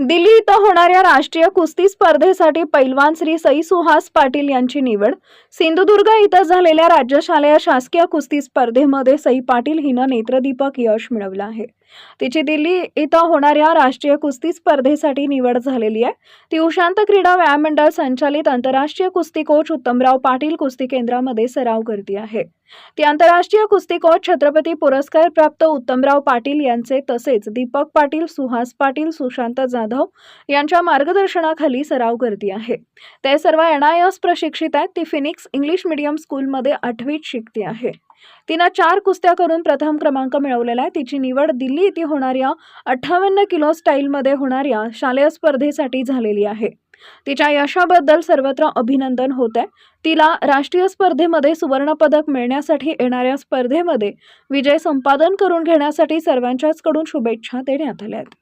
दिल्ली इथं होणाऱ्या राष्ट्रीय कुस्ती स्पर्धेसाठी पैलवान श्री सई सुहास पाटील यांची निवड. सिंधुदुर्ग इथं झालेल्या राज्यशालेय शासकीय कुस्ती स्पर्धेमध्ये सई पाटील हिनं नेत्रदीपक यश मिळवलं आहे. तिची दिल्ली इथं होणाऱ्या राष्ट्रीय कुस्ती स्पर्धेसाठी निवड झालेली आहे. ती उशांत क्रीडा व्यायाम मंडळ संचालित आंतरराष्ट्रीय कुस्ती कोच उत्तमराव पाटील कुस्ती केंद्रामध्ये सराव करते आहे. ती आंतरराष्ट्रीय कुस्ती कोच छत्रपती पुरस्कार प्राप्त उत्तमराव पाटील यांचे तसेच दीपक पाटील सुहास पाटील सुशांत जाधव यांच्या मार्गदर्शनाखाली सराव करते आहे. ते सर्व एन आय एस प्रशिक्षित आहेत. ती फिनिक्स इंग्लिश मीडियम स्कूलमध्ये आठवीत शिकते आहे. तिनं चार कुस्त्या करून प्रथम क्रमांक मिळवलेला आहे. तिची निवड दिल्ली येथे होणाऱ्या अठ्ठावन्न किलो स्टाईलमध्ये होणाऱ्या शालेय स्पर्धेसाठी झालेली आहे. तिच्या यशाबद्दल सर्वत्र अभिनंदन होत आहे. तिला राष्ट्रीय स्पर्धेमध्ये सुवर्णपदक मिळण्यासाठी येणाऱ्या स्पर्धेमध्ये विजय संपादन करून घेण्यासाठी सर्वांच्याचकडून शुभेच्छा देण्यात आल्या आहेत.